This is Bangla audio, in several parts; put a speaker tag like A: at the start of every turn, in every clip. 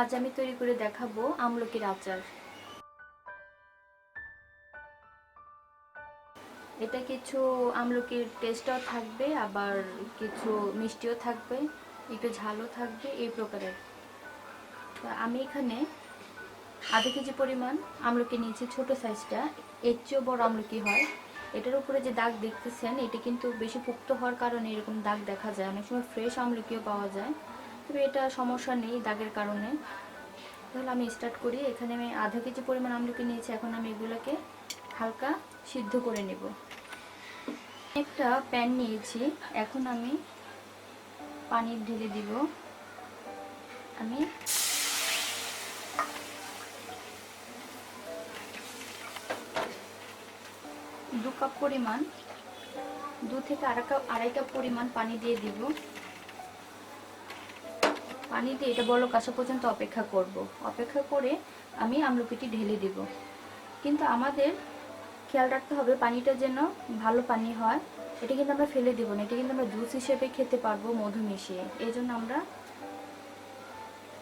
A: আজ আমি তৈরি করে দেখাবো আমলকির আচার। এটা কিছু আমলকির টেস্টও থাকবে, আবার কিছু মিষ্টিও থাকবে, একটু ঝালও থাকবে এই প্রকারের। আমি এখানে আধা কেজি পরিমাণ আমলকি নিয়েছি, ছোট সাইজটা। এর চেয়েও বড় আমলকি হয়। এটার উপরে যে দাগ দেখতেছেন, এটা কিন্তু বেশি পুক্ত হওয়ার কারণে এরকম দাগ দেখা যায়। অনেক সময় ফ্রেশ আমলকিও পাওয়া যায়। তবে এটা সমস্যা নেই দাগের কারণে। তাহলে আমি স্টার্ট করি। এখানে আমি আধা কেজি পরিমাণ আমলকি নিয়েছি। এখন আমি এগুলোকে হালকা সিদ্ধ করে নেব। একটা প্যান নিয়েছি। এখন আমি পানি ঢেলে দিব। আমি দু কাপ পরিমাণ, দু থেকে আড়াই কাপ আড়াই কাপ পরিমাণ পানি দিয়ে দিব। পানি দিয়ে এটা বলক আসা পর্যন্ত অপেক্ষা করব। অপেক্ষা করে আমি আমলকিটি ঢেলে দিব। কিন্তু আমাদের খেয়াল রাখতে হবে পানিটা যেন ভালো পানি হয়। এটা কিন্তু আমরা ফেলে দিব না। এটা কিন্তু আমরা জুস হিসেবে খেতে পারব মধু মিশিয়ে। এই জন্য আমরা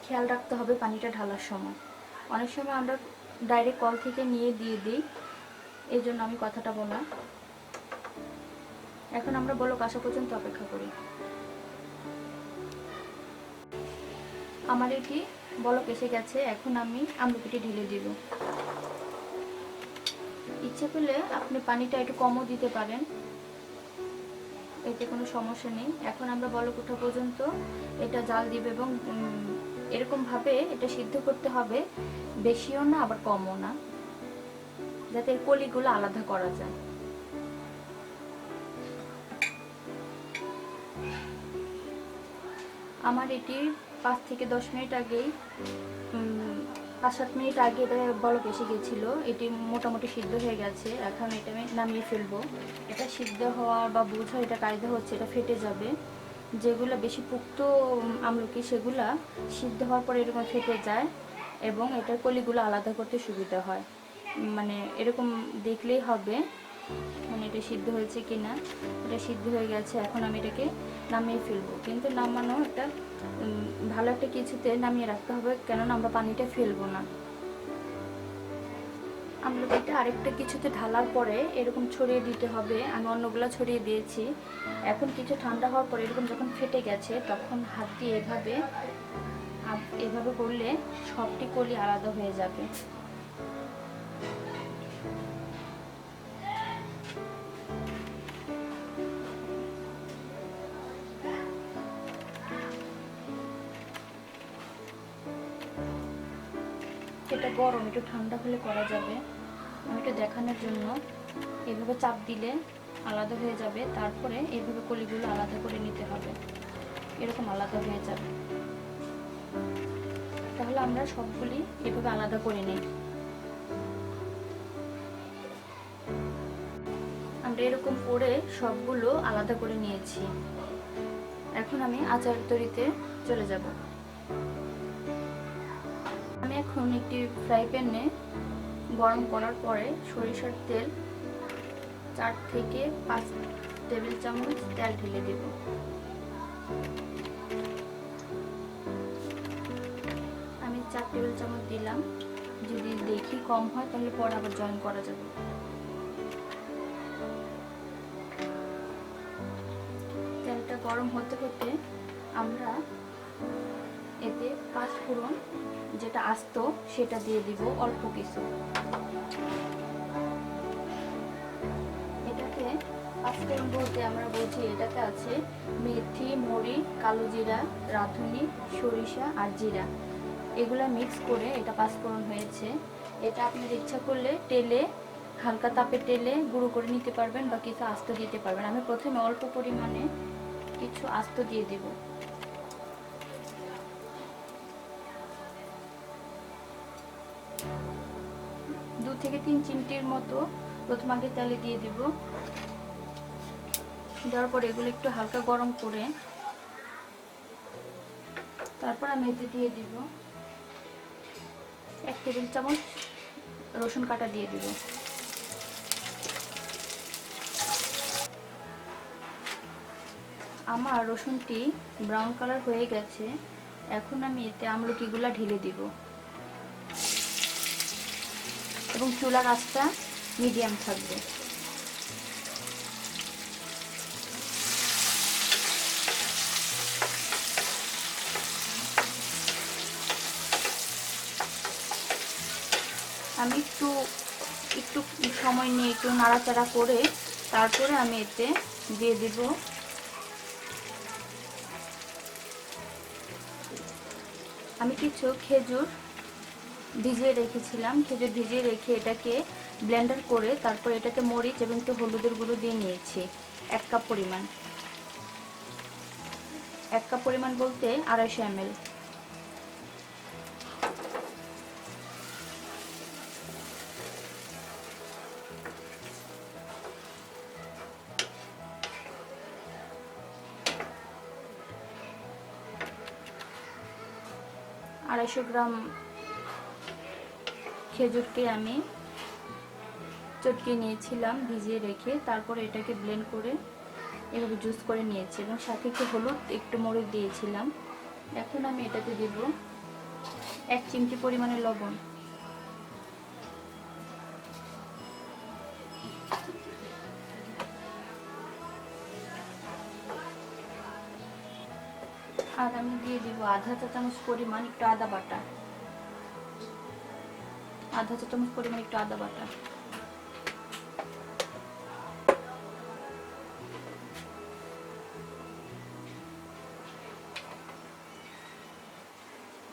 A: খেয়াল রাখতে হবে পানিটা ঢালার সময়। অনেক সময় আমরা ডাইরেক্ট কল থেকে নিয়ে দিয়ে দিই। এই জন্য আমি কথাটা বললাম। এখন আমরা বলো আসা পর্যন্ত অপেক্ষা করি। আমার এটি বলক এসে গেছে, এখন আমি আমলকিটি ঢেলে দিব। ইচ্ছে করলে আপনি পানিটা একটু কমও দিতে পারেন, এতে কোনো সমস্যা নেই। এখন আমরা বলক ওঠা পর্যন্ত এটা জাল দিব এবং এরকমভাবে এটা সিদ্ধ করতে হবে, বেশিও না, আবার কমও না, যাতে এর কলিগুলো আলাদা করা যায়। আমার এটি পাঁচ থেকে দশ মিনিট আগেই পাঁচ সাত মিনিট আগে এটা বলক এসে গেছিল এটি মোটামুটি সিদ্ধ হয়ে গেছে। এখন এটা আমি নামিয়ে ফেলব। এটা সিদ্ধ হওয়া বা বোঝা এটা কায়দা হচ্ছে, এটা ফেটে যাবে। যেগুলো বেশি পুক্ত আমলকি, সেগুলা সিদ্ধ হওয়ার পরে এরকম ফেটে যায় এবং এটার কলিগুলো আলাদা করতে সুবিধা হয়। মানে এরকম দেখলেই হবে। মানে এটা সিদ্ধ হয়েছে কি না এটা সিদ্ধ হয়ে গেছে এখন আমি এটাকে নামিয়ে ফেলব। কিন্তু নামানো এটা উম, ভালো একটা কিছুতে নামিয়ে রাখতে হবে কেননা আমরা পানিটা ফেলব না। আমলকিটা আরেকটা কিছুতে ঢালার পরে এরকম ছড়িয়ে দিতে হবে। আমি অন্যগুলো ছড়িয়ে দিয়েছি। এখন কিছু ঠান্ডা হওয়ার পরে এরকম যখন ফেটে গেছে তখন হাত দিয়ে এভাবে এভাবে করলে সবটি কলি আলাদা হয়ে যাবে। এটা গরম, একটু ঠান্ডা হলে করা যাবে। আমি একটু দেখানোর জন্য। এভাবে চাপ দিলে আলাদা হয়ে যাবে। তারপরে এভাবে কলিগুলো আলাদা করে নিতে হবে। এরকম আলাদা হয়ে যাবে। তাহলে আমরা সবগুলি এভাবে আলাদা করে নিই। আমরা এরকম করে সবগুলো আলাদা করে নিয়েছি। এখন আমি আচার তৈরিতে চলে যাব। আমি এখন একটি ফ্রাই প্যানে গরম করার পরে সরিষার তেল চার থেকে পাঁচ টেবিল চামচ তেল ঢেলে দেব। আমি চার টেবিল চামচ দিলাম। যদি দেখি কম হয় তাহলে পরে আবার জয়েন করা যাবে। তেলটা গরম হতে হতে আমরা এতে পাঁচ ফোড়ন যেটা আস্ত, সেটা দিয়ে দিব অল্প কিছু। এটাকে পাঁচ ফোড়ন বলতে আমরা বলছি এটাতে আছে মেথি, মরি, কালো জিরা, রাঁধুনি, সরিষা আর জিরা। এগুলা মিক্স করে এটা পাঁচ ফোড়ন হয়েছে। এটা আপনার ইচ্ছা করলে তেলে, হালকা তাপে তেলে গুঁড়ো করে নিতে পারবেন বা কিছু আস্ত দিতে পারবেন। আমি প্রথমে অল্প পরিমাণে কিছু আস্ত দিয়ে দেবো। থেকে তিন চিমটির মতো প্রথম আগে তেলে দিয়ে দিব। দেওয়ার পর এগুলো একটু হালকা গরম করে তারপর আমি এতে দিয়ে দিব এক টেবিল চামচ রসুন কাটা দিয়ে দিব। আমার রসুনটি ব্রাউন কালার হয়ে গেছে। এখন আমি এতে আমলকিগুলা ঢেলে দিব। এবং চুলার আঁচটা মিডিয়াম থাকবে। আমি একটু একটু সময় নিয়ে একটু নাড়াচাড়া করে তারপরে আমি এতে দিয়ে দিব। আমি কিছু খেজুর ভিজিয়ে রেখেছিলাম। খেজুর ভিজিয়ে রেখে এটাকে ব্লেন্ডার করে তারপর এটাতে মরিচ এবং একটু হলুদের গুঁড়ো দিয়ে নিয়েছি। এক কাপ পরিমাণ। এক কাপ পরিমাণ বলতে আড়াইশো এম আড়াইশো গ্রাম খেজুরকে আমি চটকে নিয়েছিলাম, ভিজিয়ে রেখে তারপর এটাকে ব্লেন্ড করে এভাবে জুস করে নিয়েছি এবং সাথে একটু হলুদ, একটু মরিচ দিয়েছিলাম। এখন আমি এটাতে দেব এক চিমটি পরিমাণে লবণ। আর আমি দিয়ে দিব আধা চা চামচ পরিমাণ একটু আদা বাটা। আধা চা চামচ পরিমাণ একটু আদা বাটা।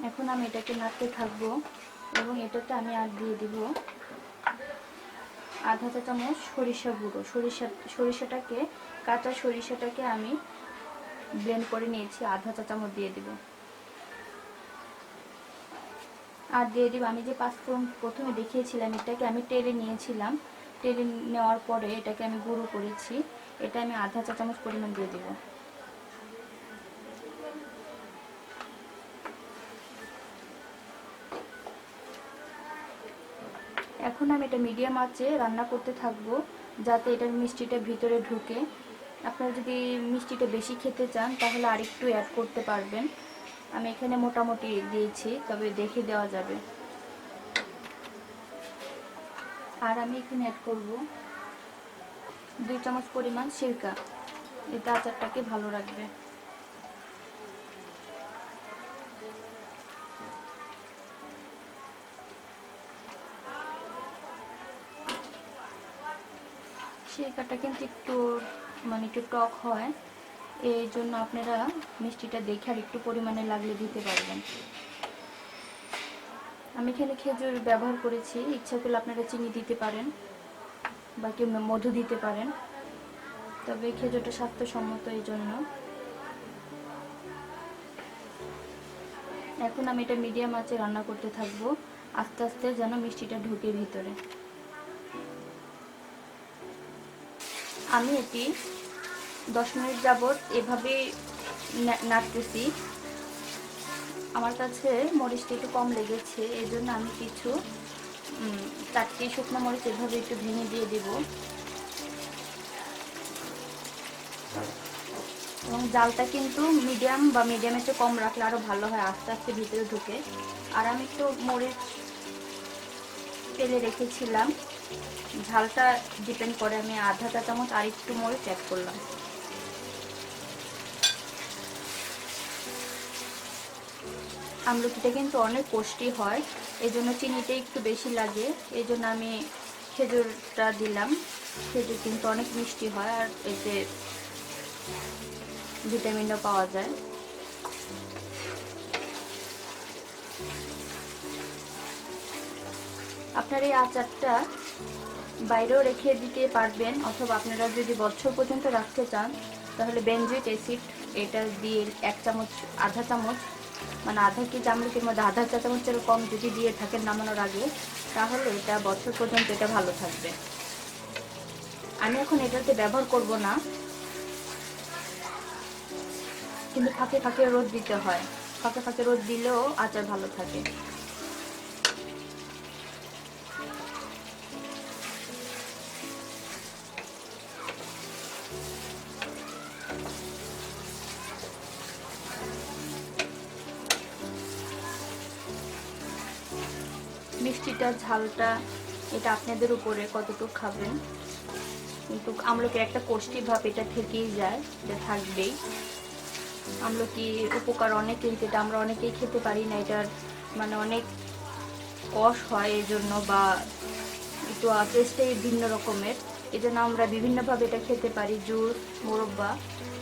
A: এখন আমি এটাকে নাড়তে থাকব এবং এটাতে আমি আর দিয়ে দিব আধা চা চামচ সরিষা গুঁড়ো। সরিষা, সরিষাটাকে, কাঁচা সরিষাটাকে আমি ব্লেন্ড করে নিয়েছি, আধা চা চামচ দিয়ে দিব। আর দিয়ে দিব। আমি যে পাঁচফোড়ন প্রথমে দেখিয়েছিলাম, এটাকে আমি টেলে নিয়েছিলাম। টেলে নেওয়ার পরে এটাকে আমি গুঁড়ো করেছি। এটা আমি আধা চা চামচ পরিমাণ দিয়ে দিব। এখন আমি এটা মিডিয়াম আঁচে রান্না করতে থাকব, যাতে এটার মিষ্টিটা ভিতরে ঢুকে। আপনারা যদি মিষ্টিটা বেশি খেতে চান, তাহলে আরেকটু অ্যাড করতে পারবেন। আমি এখানে মোটামুটি দিয়েছি, তবে দেখে দেওয়া যাবে। আর আমি এখানে অ্যাড করব দুই চামচ পরিমাণ সিরকা। এতে আচারটাকে ভালো রাখবে। সিরকাটা কিন্তু একটু মানে একটু টক হয়। এই জন্য আপনারা মিষ্টিটা দেখে আর একটু পরিমাণে লাগলে দিতে পারবেন। আমি এখানে খেজুর ব্যবহার করেছি, ইচ্ছা করলে আপনারা চিনি দিতে পারেন বা কেউ মধু দিতে পারেন। তবে খেজুরটা স্বাস্থ্যসম্মত এই জন্য। এখন আমি এটা মিডিয়াম আঁচে রান্না করতে থাকব, আস্তে আস্তে যেন মিষ্টিটা ঢুকে ভিতরে। আমি এটি দশ মিনিট যাবৎ এভাবে নাড়তেছি। আমার কাছে মরিচটা একটু কম লেগেছে এই জন্য আমি কিছু চারটি শুকনো মরিচ এভাবে একটু ভেঙে দিয়ে দেব। এবং জালটা কিন্তু মিডিয়াম বা মিডিয়ামের চেয়ে কম রাখলে আরও ভালো হয়, আস্তে আস্তে ভিতরে ঢুকে। আর আমি একটু মরিচ তেলে রেখেছিলাম। ঝালটা ডিপেন্ড করে, আমি আধা চা চামচ আর একটু মরিচ অ্যাড করলাম। আমলকিটা কিন্তু অনেক পুষ্টি হয় এই জন্য চিনিটা একটু বেশি লাগে এই জন্য আমি খেজুরটা দিলাম। খেজুর কিন্তু অনেক মিষ্টি হয়, আর এতে ভিটামিনও পাওয়া যায়। আপনার এই আচারটা বাইরেও রেখে দিতে পারবেন, অথবা আপনারা যদি বছর পর্যন্ত রাখতে চান, তাহলে বেঞ্জুইট অ্যাসিড এটা দিয়ে এক চামচ, আধা চামচ মানে আধা কেজি আমলকির মধ্যে, আধা চা চামচের কম যদি দিয়ে থাকেন নামানোর আগে, তাহলে এটা বছর পর্যন্ত এটা ভালো থাকবে। আমি এখন এটাতে ব্যবহার করব না। কিন্তু ফাঁকে ফাঁকে রোদ দিতে হয়। ফাঁকে ফাঁকে রোদ দিলেও আচার ভালো থাকে। মিষ্টিটা ঝালটা এটা আপনাদের উপরে কতটুকু খাবেন? কিন্তু আমলকির একটা কোষ্টি ভাব এটা থেকেই যায়, এটা থাকবেই। আমলকি উপকার অনেক কিন্তু এটা আমরা অনেকেই খেতে পারি না, এটার মানে অনেক কষ হয় এই জন্য বা একটু টেস্টেই ভিন্ন রকমের। এই জন্য আমরা বিভিন্নভাবে এটা খেতে পারি। জুস মোরব্বা,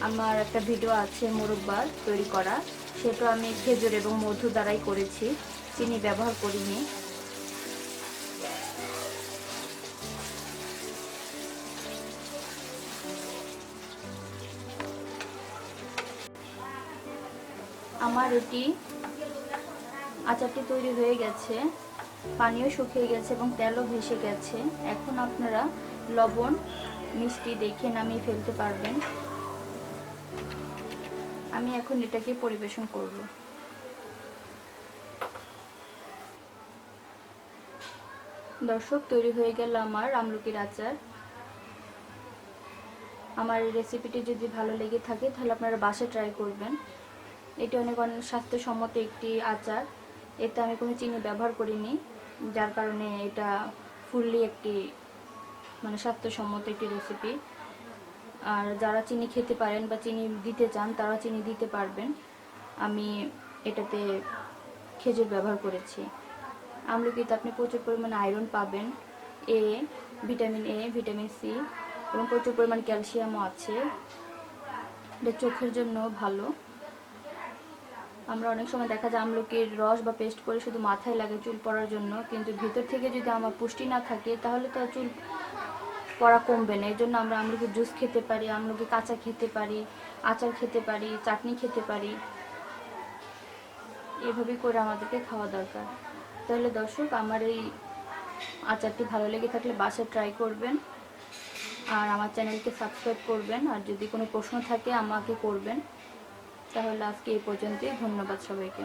A: আমার একটা ভিডিও আছে মোরব্বা তৈরি করা। সেটা আমি খেজুর এবং মধু দ্বারাই করেছি। চিনি ব্যবহার করিনি। আমার এটি আচারটি তৈরি হয়ে গেছে পানিও শুকিয়ে গেছে এবং তেলও ভেসে গেছে। এখন আপনারা লবণ, মিষ্টি দেখে নামিয়ে ফেলতে পারবেন। আমি এখন এটাকে পরিবেশন করব। দর্শক, তৈরি হয়ে গেল আমার আমলকির আচার। আমার রেসিপিটি যদি ভালো লেগে থাকে, তাহলে আপনারা বাসা ট্রাই করবেন। এটি অনেক অনেক স্বাস্থ্যসম্মত একটি আচার। এতে আমি কোনো চিনি ব্যবহার করিনি, যার কারণে এটা ফুললি একটি মানে স্বাস্থ্যসম্মত একটি রেসিপি আর যারা চিনি খেতে পারেন বা চিনি দিতে চান তারা চিনি দিতে পারবেন। আমি এটাতে খেজুর ব্যবহার করেছি। আমলকিতে আপনি প্রচুর পরিমাণে আয়রন পাবেন। A vitamin A vitamin C এবং প্রচুর পরিমাণ ক্যালসিয়ামও আছে। এটা চোখের জন্য ভালো। আমরা অনেক সময় দেখা যায় আমলকির রস বা পেস্ট করে শুধু মাথায় লাগে চুল পড়ার জন্য, কিন্তু ভিতর থেকে যদি আমার পুষ্টি না থাকে, তাহলে তো চুল পড়া কমবে না। এই জন্য আমরা আমলকির জুস খেতে পারি, আমলকি কাঁচা খেতে পারি, আচার খেতে পারি, চাটনি খেতে পারি। এভাবেই করে আমাদেরকে খাওয়া দরকার। তাহলে দর্শক, আমার এই আচারটি ভালো লেগে থাকলে বাসায় ট্রাই করবেন আর আমার চ্যানেলকে সাবস্ক্রাইব করবেন। আর যদি কোনো প্রশ্ন থাকে, আমাকে করবেন। তাহলে আজকে এই পর্যন্তই। ধন্যবাদ সবাইকে।